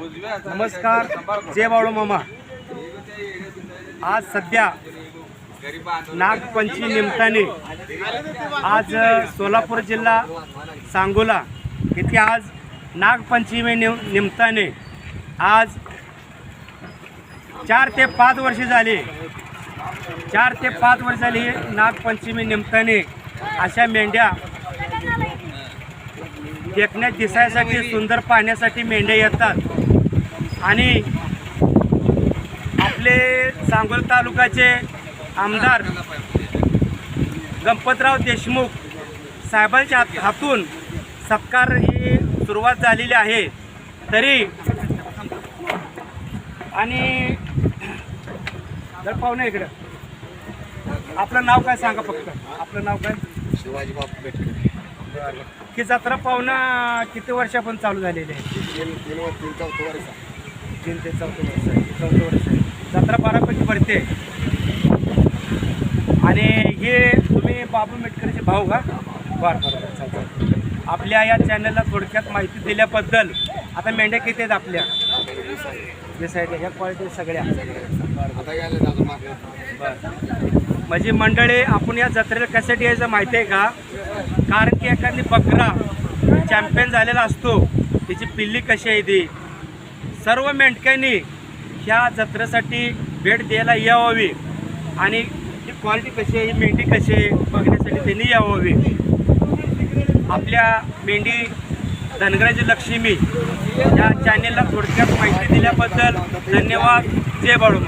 नमस्कार जय बाळू मामा. आज सध्या नागपंचमी निमित्ताने आज सोलापूर जिल्हा सांगोला इथे आज नागपंचमी निम निमित्ताने आज चार ते पाच वर्षे झाली. चार ते पाच वर्ष झाली नागपंचमी निमित्ताने अशा मेंढ्या देखण्यात दिसायसाठी सुंदर पाहण्यासाठी मेंढ्या येतात. आणि आपले सांगोल तालुक्याचे आमदार गणपतराव देशमुख साहेबांच्या हात हातून सत्कार ही सुरुवात झालेली आहे. तरी आणि जर पाहुणे इकडं. आपलं नाव काय सांगा फक्त? आपलं नाव काय? शिवाजी बापू बेटकर ही जत्रा पाहुणा किती वर्षापासून चालू झालेली आहे? तीन ते चौथं वर्ष आहे. चौथं वर्ष आहे. जत्रा बारापैकी भरते. आणि हे तुम्ही बाबू मेटकरचे भाऊ का? बरं बरं आपल्या या चॅनलला थोडक्यात माहिती दिल्याबद्दल आता मेंढ्या किती आहेत आपल्या? ह्या क्वालिटी सगळ्या. बरं. म्हणजे मंडळी आपण या जत्रेला कशासाठी यायचं माहिती आहे का? कारण की एखादी बकरा चॅम्पियन झालेला असतो. तिची पिल्ली कशी आहे ती? सर्व मेंढक्यांनी ह्या जत्रेसाठी भेट द्यायला यावावी. आणि ही क्वालिटी कशी आहे ही मेंढी कशी आहे बघण्यासाठी त्यांनी यावावी. आपल्या मेंढी धनगराची लक्ष्मी या चॅनेलला थोडक्यात माहिती दिल्याबद्दल धन्यवाद. जय बाळू